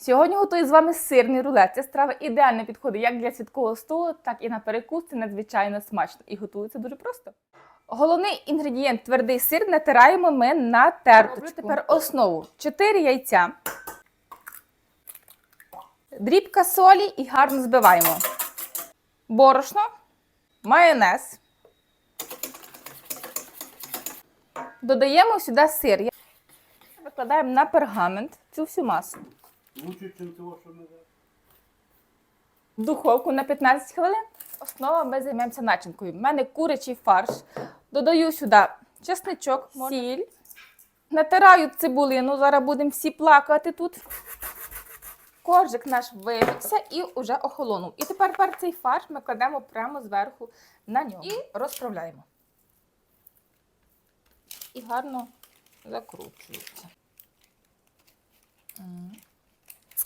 Сьогодні готую з вами сирний рулет. Ця страва ідеально підходить як для святкового столу, так і на перекус. Це надзвичайно смачно і готується дуже просто. Головний інгредієнт твердий сир натираємо ми на терточку. Роблю тепер основу 4 яйця, дрібка солі і гарно збиваємо. Борошно, майонез. Додаємо сюди сир. Викладаємо на пергамент цю всю масу. Лучше, чим того, що ми зараз. В духовку на 15 хвилин. Основа ми займемося начинкою. У мене курячий фарш. Додаю сюди чесничок, сіль. Натираю цибулину. Зараз будемо всі плакати тут. Коржик наш випікся і вже охолонув. І тепер, тепер цей фарш ми кладемо прямо зверху на нього. І розправляємо. І гарно закручується.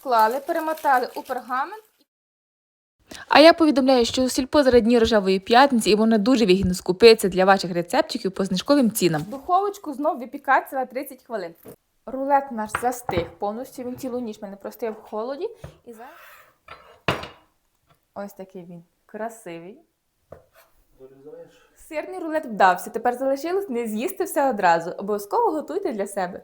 Склали, перемотали у пергамент. А я повідомляю, що сільпо зараз дні рожевої п'ятниці, і воно дуже вигідно скупиться для ваших рецептиків по знижковим цінам. Духовочку знов випікається на 30 хвилин. Рулет наш застиг повністю. Він цілу ніч мене простив в холоді. І зараз ось такий він красивий. Сирний рулет вдався. Тепер залишилось не з'їсти все одразу. Обов'язково готуйте для себе.